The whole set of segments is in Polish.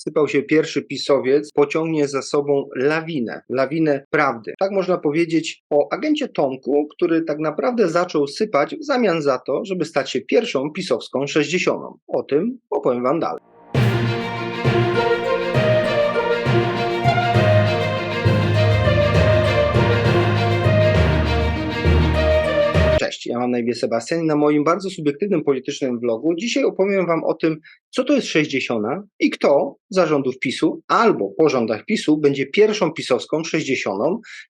sypał się pierwszy pisowiec, pociągnie za sobą lawinę, lawinę prawdy. Tak można powiedzieć o agencie Tomku, który tak naprawdę zaczął sypać w zamian za to, żeby stać się pierwszą pisowską 60. O tym opowiem wam dalej. Ja mam na imię Sebastian i na moim bardzo subiektywnym politycznym vlogu dzisiaj opowiem Wam o tym, co to jest 60 i kto za rządów PiSu albo po rządach PiSu będzie pierwszą pisowską 60,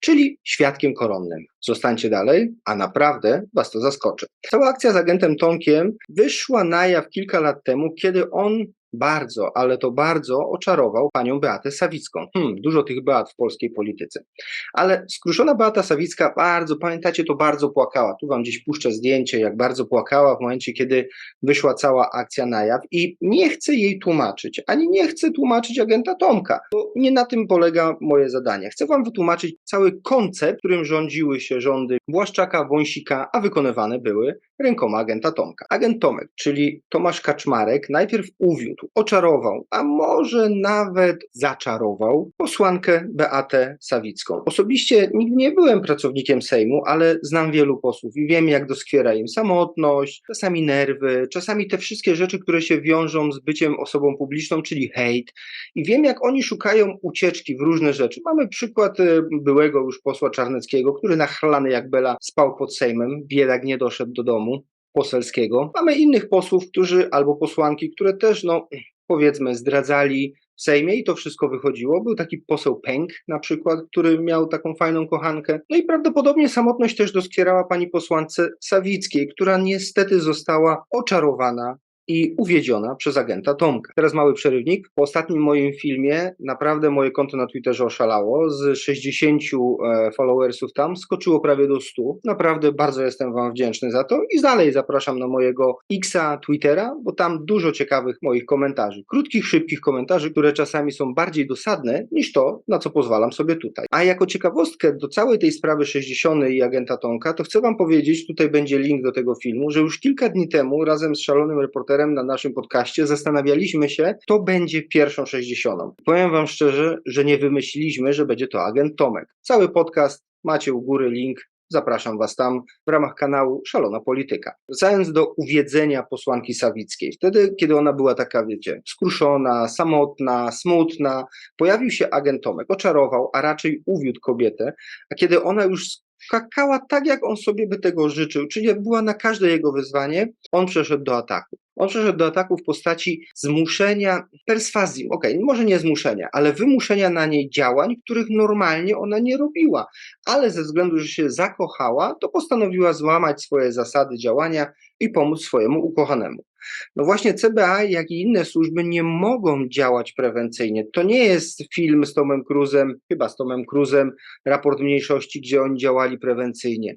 czyli świadkiem koronnym. Zostańcie dalej, a naprawdę Was to zaskoczy. Cała akcja z agentem Tomkiem wyszła na jaw kilka lat temu, kiedy on bardzo, ale to bardzo oczarował panią Beatę Sawicką. Hmm, dużo tych Beat w polskiej polityce. Ale skruszona Beata Sawicka bardzo, pamiętacie, to bardzo płakała. Tu wam gdzieś puszczę zdjęcie, jak bardzo płakała w momencie, kiedy wyszła cała akcja na jaw i nie chcę jej tłumaczyć, ani nie chcę tłumaczyć agenta Tomka, bo nie na tym polega moje zadanie. Chcę wam wytłumaczyć cały koncept, którym rządziły się rządy Błaszczaka, Wąsika, a wykonywane były rękoma agenta Tomka. Agent Tomek, czyli Tomasz Kaczmarek, najpierw uwiódł, oczarował, a może nawet zaczarował posłankę Beatę Sawicką. Osobiście nigdy nie byłem pracownikiem Sejmu, ale znam wielu posłów i wiem, jak doskwiera im samotność, czasami nerwy, czasami te wszystkie rzeczy, które się wiążą z byciem osobą publiczną, czyli hejt. I wiem, jak oni szukają ucieczki w różne rzeczy. Mamy przykład e, byłego już posła Czarneckiego, który nachlany jak Bela spał pod Sejmem, biedak nie doszedł do domu poselskiego. Mamy innych posłów, którzy albo posłanki, które też, no powiedzmy, zdradzali w Sejmie i to wszystko wychodziło. Był taki poseł Pęk na przykład, który miał taką fajną kochankę. No i prawdopodobnie samotność też doskwierała pani posłance Sawickiej, która niestety została oczarowana i uwiedziona przez agenta Tomka. Teraz mały przerywnik. Po ostatnim moim filmie naprawdę moje konto na Twitterze oszalało. Z 60 e, followersów tam skoczyło prawie do 100. Naprawdę bardzo jestem Wam wdzięczny za to i dalej zapraszam na mojego Xa Twittera, bo tam dużo ciekawych moich komentarzy. Krótkich, szybkich komentarzy, które czasami są bardziej dosadne niż to, na co pozwalam sobie tutaj. A jako ciekawostkę do całej tej sprawy 60 i agenta Tomka, to chcę Wam powiedzieć, tutaj będzie link do tego filmu, że już kilka dni temu razem z szalonym reporterem na naszym podcaście zastanawialiśmy się, kto będzie pierwszą 60. Powiem Wam szczerze, że nie wymyśliliśmy, że będzie to agent Tomek. Cały podcast macie u góry link. Zapraszam Was tam w ramach kanału Szalona Polityka. Wracając do uwiedzenia posłanki Sawickiej, wtedy, kiedy ona była taka, wiecie, skruszona, samotna, smutna, pojawił się agent Tomek, oczarował, a raczej uwiódł kobietę, a kiedy ona już skakała tak, jak on sobie by tego życzył, czyli była na każde jego wyzwanie, on przeszedł do ataku. On przeszedł do ataku w postaci zmuszenia, perswazji, okej, okay, może nie zmuszenia, ale wymuszenia na niej działań, których normalnie ona nie robiła. Ale ze względu, że się zakochała, to postanowiła złamać swoje zasady działania i pomóc swojemu ukochanemu. No właśnie CBA, jak i inne służby nie mogą działać prewencyjnie. To nie jest film z Tomem Cruzem, chyba z Tomem Cruzem, raport mniejszości, gdzie oni działali prewencyjnie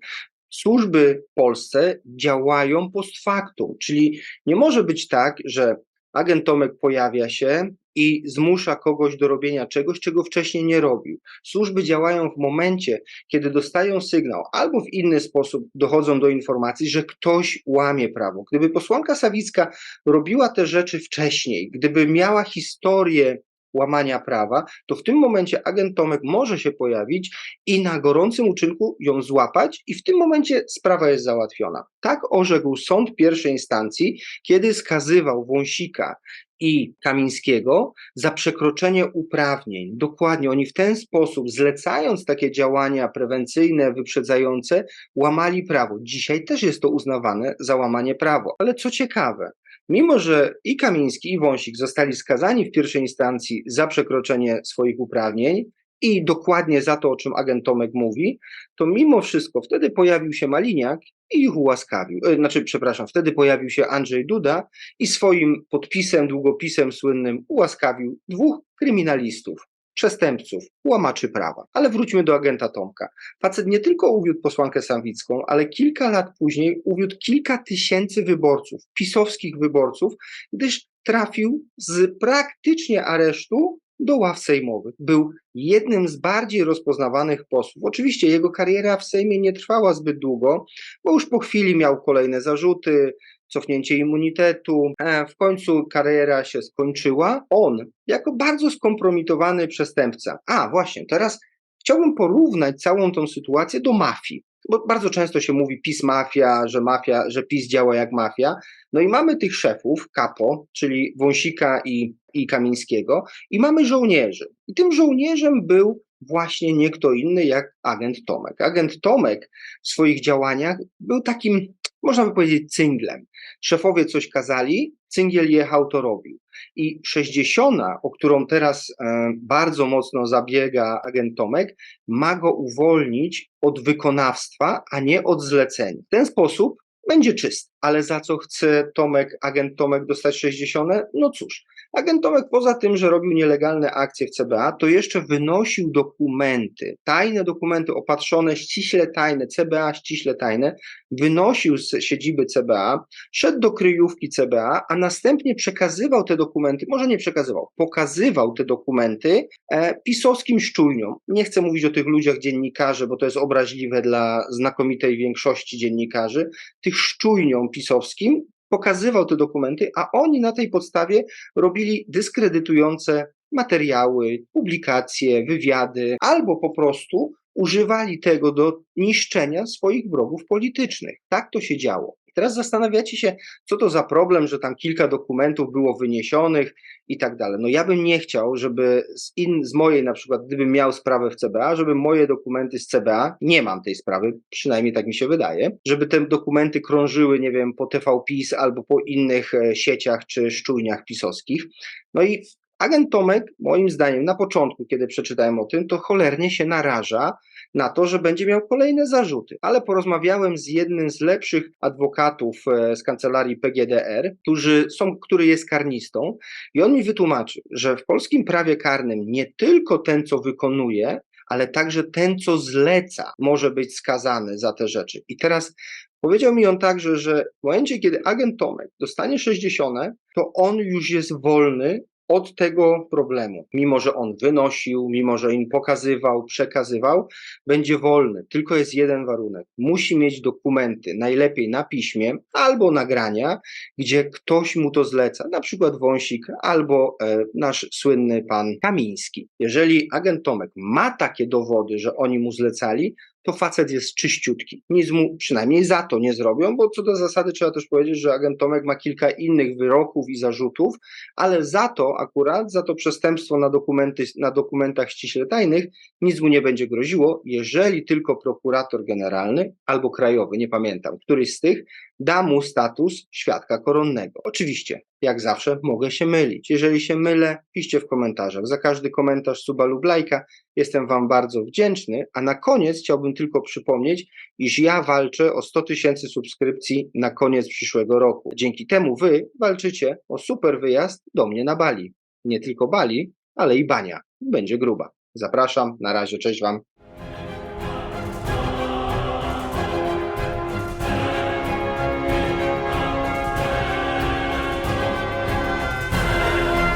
służby w Polsce działają post factum, czyli nie może być tak, że agent Tomek pojawia się i zmusza kogoś do robienia czegoś, czego wcześniej nie robił. Służby działają w momencie, kiedy dostają sygnał albo w inny sposób dochodzą do informacji, że ktoś łamie prawo. Gdyby posłanka Sawicka robiła te rzeczy wcześniej, gdyby miała historię łamania prawa, to w tym momencie agent Tomek może się pojawić i na gorącym uczynku ją złapać i w tym momencie sprawa jest załatwiona. Tak orzekł sąd pierwszej instancji, kiedy skazywał Wąsika i Kamińskiego za przekroczenie uprawnień. Dokładnie, oni w ten sposób, zlecając takie działania prewencyjne, wyprzedzające, łamali prawo. Dzisiaj też jest to uznawane za łamanie prawa. Ale co ciekawe, Mimo, że i Kamiński, i Wąsik zostali skazani w pierwszej instancji za przekroczenie swoich uprawnień i dokładnie za to, o czym agent Tomek mówi, to mimo wszystko wtedy pojawił się Maliniak i ich ułaskawił. E, znaczy, przepraszam, wtedy pojawił się Andrzej Duda i swoim podpisem, długopisem słynnym ułaskawił dwóch kryminalistów przestępców, łamaczy prawa. Ale wróćmy do agenta Tomka. Facet nie tylko uwiódł posłankę Sawicką, ale kilka lat później uwiódł kilka tysięcy wyborców, pisowskich wyborców, gdyż trafił z praktycznie aresztu do ław sejmowych. Był jednym z bardziej rozpoznawanych posłów. Oczywiście jego kariera w Sejmie nie trwała zbyt długo, bo już po chwili miał kolejne zarzuty, cofnięcie immunitetu. E, W końcu kariera się skończyła. On, jako bardzo skompromitowany przestępca. A właśnie, teraz chciałbym porównać całą tą sytuację do mafii. Bo bardzo często się mówi PiS mafia, że mafia, że PiS działa jak mafia. No i mamy tych szefów, kapo, czyli Wąsika i, i Kamińskiego, i mamy żołnierzy. I tym żołnierzem był właśnie nie kto inny jak agent Tomek. Agent Tomek w swoich działaniach był takim, można by powiedzieć, cynglem. Szefowie coś kazali, cyngiel jechał, to robił. I 60, o którą teraz e, bardzo mocno zabiega agent Tomek, ma go uwolnić od wykonawstwa, a nie od zlecenia. W ten sposób będzie czysty. Ale za co chce Tomek, agent Tomek dostać 60? No cóż, agent Tomek poza tym, że robił nielegalne akcje w CBA, to jeszcze wynosił dokumenty, tajne dokumenty opatrzone ściśle tajne, CBA ściśle tajne, wynosił z siedziby CBA, szedł do kryjówki CBA, a następnie przekazywał te dokumenty, może nie przekazywał, pokazywał te dokumenty e, pisowskim szczujniom. Nie chcę mówić o tych ludziach dziennikarzy, bo to jest obraźliwe dla znakomitej większości dziennikarzy, tych szczujniom pisowskim, pokazywał te dokumenty, a oni na tej podstawie robili dyskredytujące materiały, publikacje, wywiady, albo po prostu używali tego do niszczenia swoich wrogów politycznych. Tak to się działo. Teraz zastanawiacie się, co to za problem, że tam kilka dokumentów było wyniesionych i tak dalej. No ja bym nie chciał, żeby z, in, z mojej na przykład, gdybym miał sprawę w CBA, żeby moje dokumenty z CBA, nie mam tej sprawy, przynajmniej tak mi się wydaje, żeby te dokumenty krążyły, nie wiem, po TV PiS albo po innych e, sieciach czy szczujniach pisowskich. No i agent Tomek, moim zdaniem, na początku, kiedy przeczytałem o tym, to cholernie się naraża na to, że będzie miał kolejne zarzuty. Ale porozmawiałem z jednym z lepszych adwokatów e, z kancelarii PGDR, którzy są, który jest karnistą, i on mi wytłumaczy, że w polskim prawie karnym nie tylko ten, co wykonuje, ale także ten, co zleca, może być skazany za te rzeczy. I teraz powiedział mi on także, że w momencie, kiedy agent Tomek dostanie 60, to on już jest wolny od tego problemu. Mimo, że on wynosił, mimo, że im pokazywał, przekazywał, będzie wolny. Tylko jest jeden warunek. Musi mieć dokumenty, najlepiej na piśmie albo nagrania, gdzie ktoś mu to zleca, na przykład Wąsik albo e, nasz słynny pan Kamiński. Jeżeli agent Tomek ma takie dowody, że oni mu zlecali, to facet jest czyściutki. Nic mu przynajmniej za to nie zrobią, bo co do zasady trzeba też powiedzieć, że agent Tomek ma kilka innych wyroków i zarzutów, ale za to akurat, za to przestępstwo na, dokumenty, na dokumentach ściśle tajnych, nic mu nie będzie groziło, jeżeli tylko prokurator generalny albo krajowy, nie pamiętam, któryś z tych, da mu status świadka koronnego. Oczywiście, jak zawsze, mogę się mylić. Jeżeli się mylę, piszcie w komentarzach. Za każdy komentarz, suba lub lajka jestem Wam bardzo wdzięczny. A na koniec chciałbym tylko przypomnieć, iż ja walczę o 100 tysięcy subskrypcji na koniec przyszłego roku. Dzięki temu Wy walczycie o super wyjazd do mnie na Bali. Nie tylko Bali, ale i Bania. Będzie gruba. Zapraszam. Na razie. Cześć Wam.